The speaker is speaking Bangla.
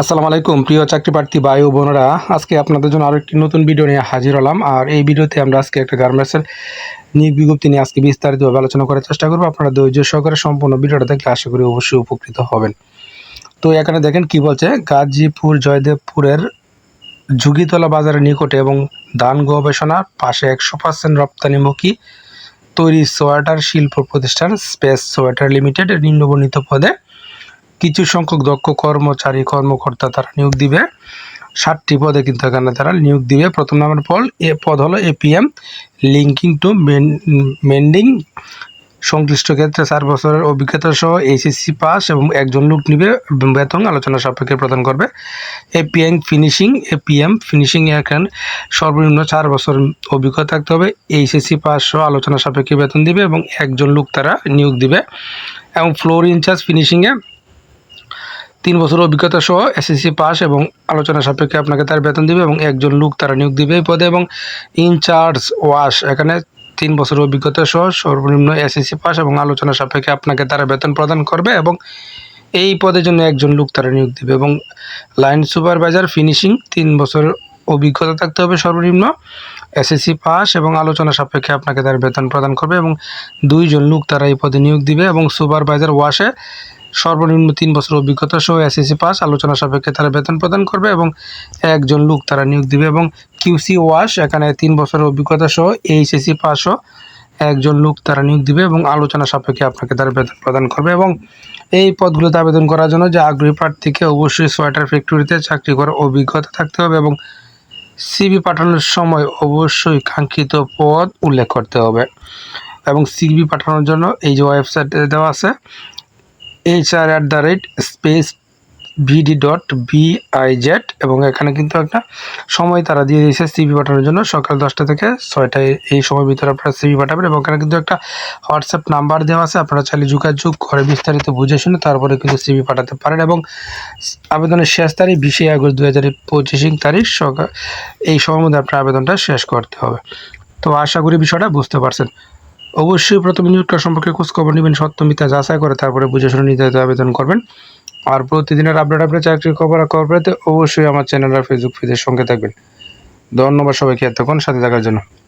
আসসালামু আলাইকুম, প্রিয় চাকরি প্রার্থী ও বোনেরা। আজকে আপনাদের জন্য আরও একটি নতুন ভিডিও নিয়ে হাজির হলাম। আর এই ভিডিওতে আমরা আজকে একটা গার্মেন্টসের নিয়োগ বিজ্ঞপ্তি নিয়ে আজকে বিস্তারিতভাবে আলোচনা করার চেষ্টা করব। আপনারা ধৈর্য সহকারে সম্পূর্ণ ভিডিওটা দেখলে আশা করি অবশ্যই উপকৃত হবেন। তো এখানে দেখেন কি বলছে, গাজীপুর, জয়দেবপুরের ঝুঁকিতলা বাজারের নিকটে এবং ধান গবেষণার পাশে একশো পার্সেন্ট রপ্তানিমুখী তৈরি সোয়েটার শিল্প প্রতিষ্ঠান স্পেস সোয়েটার লিমিটেড, নিম্নবর্ণিত পদে কিছু সংখ্যক দক্ষ কর্মচারী কর্মকর্তা তারা নিয়োগ দিবে। ষাটটি পদে কিন্তু এখানে তারা নিয়োগ দিবে। প্রথম নাম্বার পল এ পদ হলো এপিএম, লিঙ্কিং টু মেন্ডিং, সংশ্লিষ্ট ক্ষেত্রে চার বছরের অভিজ্ঞতা সহ এইচএসসি পাস এবং একজন লোক নিবে বেতন আলোচনা সাপেক্ষে প্রদান করবে। এপিএম ফিনিশিং এপিএম ফিনিশিং এখানে সর্বনিম্ন চার বছর অভিজ্ঞতা থাকতে হবে। এইচএসসি পাস সহ আলোচনা সাপেক্ষে বেতন দিবে এবং একজন লোক তারা নিয়োগ দিবে। এবং ফ্লোর ইনচার্জ ফিনিশিংয়ে তিন বছর অভিজ্ঞতা সহ এসএসসি পাস এবং আলোচনা সাপেক্ষে আপনাকে তার বেতন দিবে এবং একজন লোক তারা নিয়োগ দিবে এই পদে এবং ইনচার্জ ওয়াশ এখানে তিন বছর অভিজ্ঞতা সহ সর্বনিম্ন এসএসসি পাস এবং আলোচনা সাপেক্ষে আপনাকে তারা বেতন প্রদান করবে এবং এই পদের জন্য একজন লোক তারা নিয়োগ দিবে এবং লাইন সুপারভাইজার ফিনিশিং তিন বছর অভিজ্ঞতা থাকতে হবে সর্বনিম্ন এসএসসি পাস এবং আলোচনা সাপেক্ষে আপনাকে তার বেতন প্রদান করবে এবং দুইজন লোক তারা এই পদে নিয়োগ দিবে এবং সুপারভাইজার ওয়াশে সর্বনিম্ন তিন বছর অভিজ্ঞতা সহ এসএসসি পাস, আলোচনা সাপেক্ষে তারা বেতন প্রদান করবে এবং একজন লোক তারা নিয়োগ দিবে এবং কিউসি ওয়াশ, এখানে তিন বছরের অভিজ্ঞতা সহ এইচএসসি পাসও একজন লোক তারা নিয়োগ দিবে এবং আলোচনা সাপেক্ষে আপনাকে তারা বেতন প্রদান করবে এবং এই পদগুলোতে আবেদন করার জন্য যে আগ্রহী প্রার্থীকে অবশ্যই সোয়েটার ফ্যাক্টরিতে চাকরি করার অভিজ্ঞতা থাকতে হবে এবং সিবি পাঠানোর সময় অবশ্যই কাঙ্ক্ষিত পদ উল্লেখ করতে হবে এবং সিবি পাঠানোর জন্য এই যে ওয়েবসাইট দেওয়া আছে HR at the rate space VD dot BIZ এবং এখানে কিন্তু একটা সময় তারা দিয়ে দিয়েছে সিভি পাঠানোর জন্য। সকাল দশটা থেকে ছয়টায় এই সময়ের ভিতরে আপনারা সিভি পাঠাবেন এবং এখানে কিন্তু একটা হোয়াটসঅ্যাপ নাম্বার দেওয়া আছে। আপনারা চাইলে যোগাযোগ করে বিস্তারিত বুঝে শুনে তারপরে কিন্তু সিভি পাঠাতে পারেন এবং আবেদনের শেষ তারিখ বিশে আগস্ট দু হাজার পঁচিশিং তারিখ সকাল এই সময়ের মধ্যে আপনার আবেদনটা শেষ করতে হবে। তো আশা করি বিষয়টা বুঝতে পারছেন। অবশ্যই প্রথমে নিয়োগটা সম্পর্কে খোঁজখবর নেবেন, সত্য যাচাই করে তারপরে বুঝে শুনে নির্ধারিত আবেদন করবেন। আর প্রতিদিনের আপডেট আপডেট চাকরির খবর খবর পেতে অবশ্যই আমার চ্যানেল আর ফেসবুক পেজের সঙ্গে থাকবেন। ধন্যবাদ সবাইকে, এতক্ষণ সাথে থাকার জন্য।